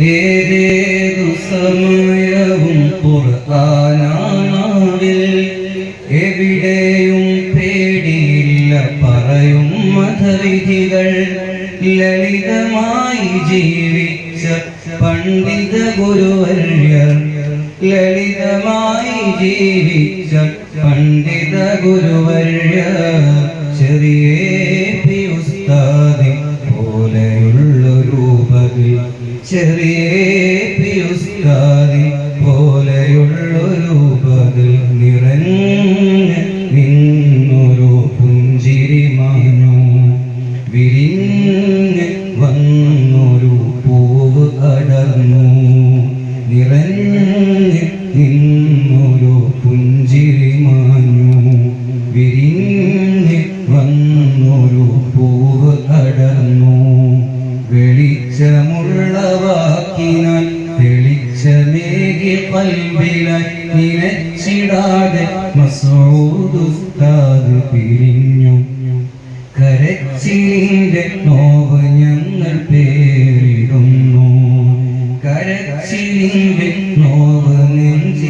ഏതേതു സമയവും പുറത്താനാവിൽ? എവിടെയും പേടിയില്ല പറയും മതവിധികൾ. ലളിതമായി ജീവിച്ച പണ്ഡിത ഗുരുവര്യർ ലളിതമായി ജീവിച്ച പണ്ഡിത ഗുരുവര്യർ ചെറിയ ഉസ്താദി ചെറിയ ഉസ്താദി പോലെയുള്ളൊരു ബദൽ നിറഞ്ഞ നിന്നൊരു പുഞ്ചിരി മാഞ്ഞു. വിരിഞ്ഞ് വന്നൊരു പൂവ് അടർന്നു. നിറഞ്ഞ് നിന്നൊരു പുഞ്ചിരി മാഞ്ഞു. വിരിഞ്ഞ് വന്നൊരു പൂവ് വാക്കിനാൽ തെളിച്ചമേകി പൽവിലായി നിലച്ചിടാതെ മസൂദുസ്താദ് പിരിഞ്ഞു. കരച്ചിലിന്റെ നോവ് ഞങ്ങൾ പേരിടുന്നു. കരച്ചിലിന്റെ നോവ് പേരിടുന്നു